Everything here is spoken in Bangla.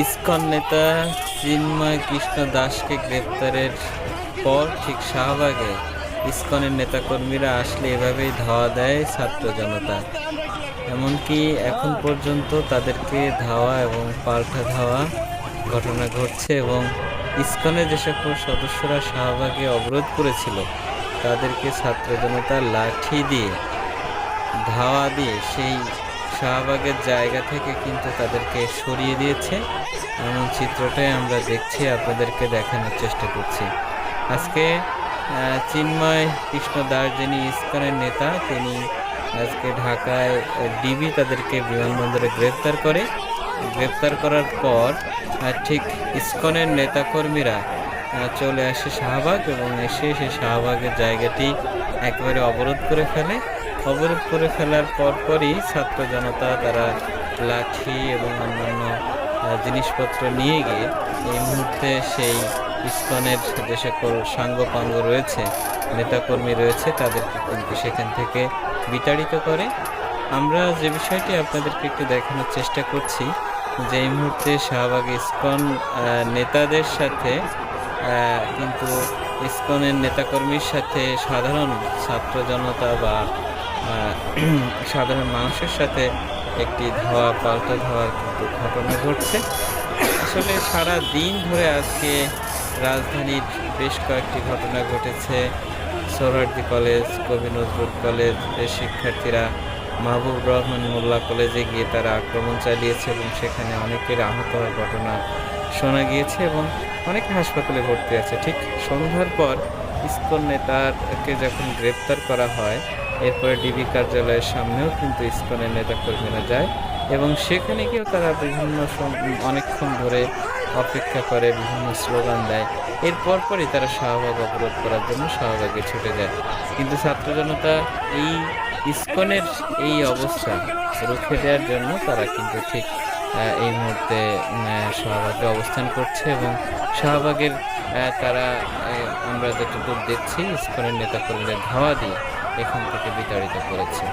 ইসকন নেতা চিন্ময় কৃষ্ণ দাসকে গ্রেপ্তারের পর ঠিক শাহবাগে ইসকনের নেতাকর্মীরা আসলে এভাবেই ধাওয়া দেয় ছাত্র জনতা। এমনকি এখন পর্যন্ত তাদেরকে ধাওয়া এবং পাল্টা ধাওয়া ঘটনা ঘটছে এবং ইসকনের যে সকল সদস্যরা শাহবাগে অবরোধ করেছিল, তাদেরকে ছাত্র জনতা লাঠি দিয়ে ধাওয়া দিয়ে সেই শাহবাগের জায়গা থেকে কিন্তু তাদেরকে সরিয়ে দিয়েছে। এমন চিত্রটাই আমরা দেখছি, আপনাদেরকে দেখানোর চেষ্টা করছি। আজকে চিন্ময় কৃষ্ণ দাস যিনি ইস্কনের নেতা, তিনি আজকে ঢাকায় ডিবি তাদেরকে বিমানবন্দরে গ্রেপ্তার করে। গ্রেপ্তার করার পর ঠিক ইস্কনের নেতাকর্মীরা চলে আসে শাহবাগ এবং এসে সেই শাহবাগের জায়গাটি একেবারে অবরোধ করে ফেলে। অবরোধ করে ফেলার পরপরই ছাত্র জনতা তারা লাঠি এবং অন্যান্য জিনিসপত্র নিয়ে গিয়ে এই মুহূর্তে সেই ইস্কনের যে সকল সাঙ্গপাঙ্গ রয়েছে, নেতাকর্মী রয়েছে, তাদেরকে কিন্তু সেখান থেকে বিতাড়িত করে। আমরা যে বিষয়টি আপনাদেরকে একটু দেখানোর চেষ্টা করছি, যে এই মুহূর্তে শাহবাগ ইস্কন নেতাদের সাথে কিন্তু ইসকনের নেতাকর্মীর সাথে সাধারণ ছাত্র জনতা বা সাধারণ মানুষের সাথে একটি ধাওয়া, পাল্টা ধাওয়ার কিন্তু ঘটনা ঘটছে। আসলে সারা দিন ধরে আজকে রাজধানীর বেশ কয়েকটি ঘটনা ঘটেছে। সোহরার্দি কলেজ, কবি নজরুল কলেজ শিক্ষার্থীরা মাহবুব রহমান মোল্লা কলেজে গিয়ে তারা আক্রমণ চালিয়েছে এবং সেখানে অনেকের আহত হওয়ার ঘটনা শোনা গিয়েছে এবং অনেকে হাসপাতালে ভর্তি আছে। ঠিক সন্ধ্যার পর ইসকন নেতাকে যখন গ্রেপ্তার করা হয় এরপরে ডিবি কার্যালয়ের সামনেও কিন্তু ইসকনের নেতাকর্মীরা যায় এবং সেখানে গিয়েও তারা বিভিন্ন অনেকক্ষণ ধরে অপেক্ষা করে, বিভিন্ন স্লোগান দেয়। এর পরপরই তারা শাহবাগ অবরোধ করার জন্য শাহবাগে ছুটে যায়। কিন্তু ছাত্র জনতা এই ইসকনের এই অবস্থা রুখে দেওয়ার জন্য তারা কিন্তু ঠিক এই মুহূর্তে শাহবাগে অবস্থান করছে এবং শাহবাগের তারা আমরা যতদূর দেখছি, ইসকনের নেতাকর্মীদের ধাওয়া দিয়ে এখান থেকে বিতাড়িত করেছে।